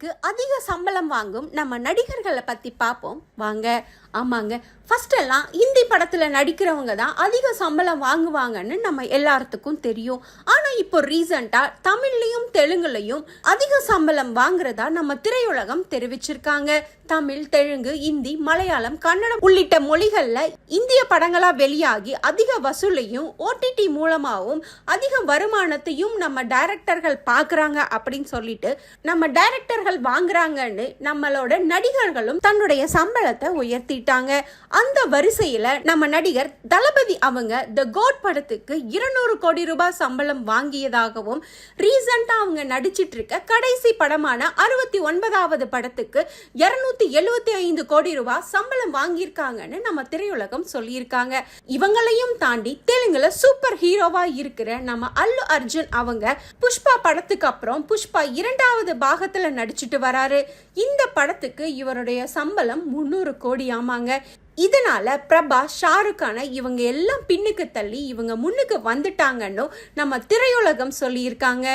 நடிகர்களுக்கு அதிக சம்பளம் வாங்கும் நம்ம நடிகர்களை பற்றி பார்ப்போம் வாங்க ஆமாங்க. ஃபஸ்ட்டெல்லாம் ஹிந்தி படத்தில் நடிக்கிறவங்க தான் அதிக சம்பளம் வாங்குவாங்கன்னு நம்ம எல்லாத்துக்கும் தெரியும். இப்போ ரீசண்டாக தமிழ்லையும் தெலுங்குலையும் அதிக சம்பளம் வாங்குறதா நம்ம திரையுலகம் தெரிவிச்சிருக்காங்க. தமிழ் தெலுங்கு இந்தி மலையாளம் கன்னடம் உள்ளிட்ட மொழிகளில் இந்திய படங்களாக வெளியாகி அதிக வசூலையும் ஓடிடி மூலமாகவும் அதிக வருமானத்தையும் நம்ம டைரக்டர்கள் பார்க்குறாங்க அப்படின்னு சொல்லிட்டு நம்ம டைரக்டர்கள் வாங்குறாங்கன்னு நம்மளோட நடிகர்களும் தன்னுடைய சம்பளத்தை உயர்த்திட்டாங்க. அந்த வரிசையில் நம்ம நடிகர் தளபதி அவங்க த கோட் படத்துக்கு இருநூறு கோடி ரூபாய் சம்பளம் வாங்கியதாகவும் ரீசண்டாக அவங்க நடிச்சிட்டு இருக்க கடைசி படமான அறுபத்தி ஒன்பதாவது படத்துக்கு இருநூத்தி எழுவத்தி ஐந்து கோடி ரூபாய் சம்பளம் வாங்கியிருக்காங்கன்னு நம்ம திரையுலகம் சொல்லியிருக்காங்க. இவங்களையும் தாண்டி தெலுங்குல சூப்பர் ஹீரோவா இருக்கிற நம்ம அல்லு அர்ஜுன் அவங்க புஷ்பா படத்துக்கு அப்புறம் புஷ்பா இரண்டாவது பாகத்துல நடிச்சிட்டு வராரு. இந்த படத்துக்கு இவருடைய சம்பளம் முந்நூறு கோடி ஆமாங்க. இதனால் பிரபா ஷாருக்கான இவங்க எல்லாம் பின்னுக்கு தள்ளி இவங்க முன்னுக்கு வந்துட்டாங்கன்னு நம்ம திரையுலகம் சொல்லியிருக்காங்க.